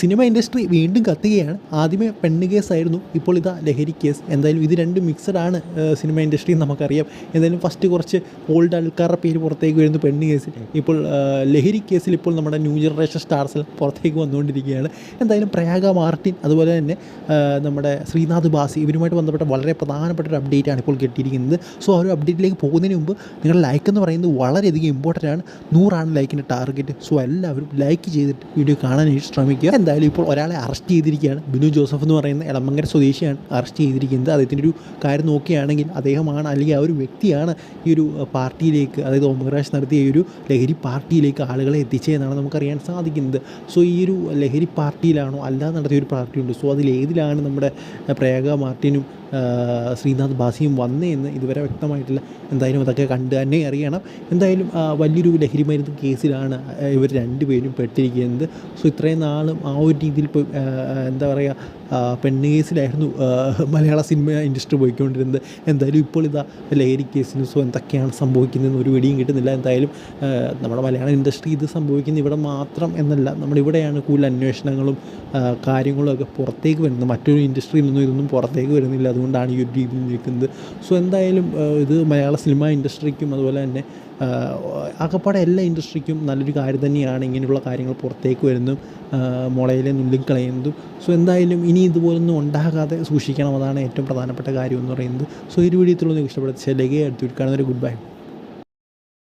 Cinema industry വീണ്ടും കത്തുകയാണ്. ആദ്യമേ പെണ്ണ് കേസായിരുന്നു. ഇപ്പോൾ ഇതാ ലഹരി കേസ്. എന്തായാലും ഇത് രണ്ടും മിക്സഡ് ആണ് സിനിമ ഇൻഡസ്ട്രി നമുക്കറിയാം. എന്തായാലും ഫസ്റ്റ് കുറച്ച് ഓൾഡ് ആൾക്കാരുടെ പേര് പുറത്തേക്ക് വരുന്നു പെണ്ണ് കേസിൽ ഇപ്പോൾ ലഹരി കേസിൽ ഇപ്പോൾ നമ്മുടെ ന്യൂ ജനറേഷൻ സ്റ്റാർസിൽ പുറത്തേക്ക് വന്നുകൊണ്ടിരിക്കുകയാണ്. എന്തായാലും പ്രയാഗ മാർട്ടിൻ അതുപോലെ തന്നെ നമ്മുടെ ശ്രീനാഥ് ബാസി ഇവരുമായിട്ട് ബന്ധപ്പെട്ട വളരെ പ്രധാനപ്പെട്ട ഒരു അപ്ഡേറ്റ് ആണ് ഇപ്പോൾ കിട്ടിയിരിക്കുന്നത്. സോ ആ ഒരു അപ്ഡേറ്റിലേക്ക് പോകുന്നതിന് മുമ്പ് നിങ്ങളുടെ ലൈക്ക് എന്ന് പറയുന്നത് വളരെയധികം ഇമ്പോർട്ടന്റ് ആണ്. നൂറാണ് ലൈക്കിന്റെ ടാർഗറ്റ് സോ എല്ലാവരും ലൈക്ക് ചെയ്തിട്ട് വീഡിയോ കാണാനായിട്ട് ശ്രമിക്കുക. എന്തായാലും ഇപ്പോൾ ഒരാളെ അറസ്റ്റ് ചെയ്തിരിക്കുകയാണ്. ബിനു ജോസഫ് എന്ന് പറയുന്ന എളമങ്കര സ്വദേശിയാണ് അറസ്റ്റ് ചെയ്തിരിക്കുന്നത്. അദ്ദേഹത്തിന്റെ ഒരു കാര്യം നോക്കുകയാണെങ്കിൽ അദ്ദേഹമാണ് അല്ലെങ്കിൽ ആ ഒരു വ്യക്തിയാണ് ഈ ഒരു പാർട്ടിയിലേക്ക് അതായത് ഓമപ്രകാശ് നടത്തിയ ഈ ഒരു ലഹരി പാർട്ടിയിലേക്ക് ആളുകളെ എത്തിച്ചതെന്നാണ് നമുക്കറിയാൻ സാധിക്കുന്നത്. സോ ഈ ഒരു ലഹരി പാർട്ടിയിലാണോ അല്ലാതെ നടത്തിയ ഒരു പാർട്ടിയുണ്ട്. സോ അതിലേതിലാണ് നമ്മുടെ പ്രയാഗ മാർട്ടിനും ശ്രീനാഥ് ബാസിയും വന്നതെന്ന് ഇതുവരെ വ്യക്തമായിട്ടില്ല. എന്തായാലും അതൊക്കെ കണ്ട് തന്നെ അറിയണം. എന്തായാലും വലിയൊരു ലഹരി മരുന്ന് കേസിലാണ് ഇവർ രണ്ടുപേരും പെട്ടിരിക്കുന്നത്. സോ ഇത്രയും നാളും ഒരു രീതിയിൽ ഇപ്പോൾ എന്താ പറയുക ആ, പെണ്ണ് കേസിലായിരുന്നു മലയാള സിനിമ ഇൻഡസ്ട്രി പോയിക്കൊണ്ടിരുന്നത്. എന്തായാലും ഇപ്പോൾ ഇതാ ലഹരി കേസിനും സോ എന്തൊക്കെയാണ് സംഭവിക്കുന്നതെന്ന് ഒരു വെടിയും കിട്ടുന്നില്ല. എന്തായാലും നമ്മുടെ മലയാള ഇൻഡസ്ട്രി ഇത് സംഭവിക്കുന്ന ഇവിടെ മാത്രം എന്നല്ല നമ്മളിവിടെയാണ് കൂടുതൽ അന്വേഷണങ്ങളും കാര്യങ്ങളും ഒക്കെ പുറത്തേക്ക് വരുന്നത്. മറ്റൊരു ഇൻഡസ്ട്രിയിൽ നിന്നും ഇതൊന്നും പുറത്തേക്ക് വരുന്നില്ല. അതുകൊണ്ടാണ് ഈ ഒരു രീതിയിൽ നിൽക്കുന്നത്. സോ എന്തായാലും ഇത് മലയാള സിനിമ ഇൻഡസ്ട്രിക്കും അതുപോലെ തന്നെ ആകപ്പാടെ എല്ലാ ഇൻഡസ്ട്രിക്കും നല്ലൊരു കാര്യം തന്നെയാണ് ഇങ്ങനെയുള്ള കാര്യങ്ങൾ പുറത്തേക്ക് വരുന്നതും മുളയിലെ മുളയിലെ നുള്ളിക്കളയുന്നതും സോ എന്തായാലും ഇനി ഇതുപോലൊന്നും ഉണ്ടാകാതെ സൂക്ഷിക്കണം. അതാണ് ഏറ്റവും പ്രധാനപ്പെട്ട കാര്യം എന്ന് പറയുന്നത്. സോ ഈ ഒരു വീഡിയോത്തിലുള്ള നിങ്ങൾക്ക് ഇഷ്ടപ്പെടുന്ന ചെലകെ അടുത്ത് കാണുന്നൊരു ഗുഡ് ബൈ.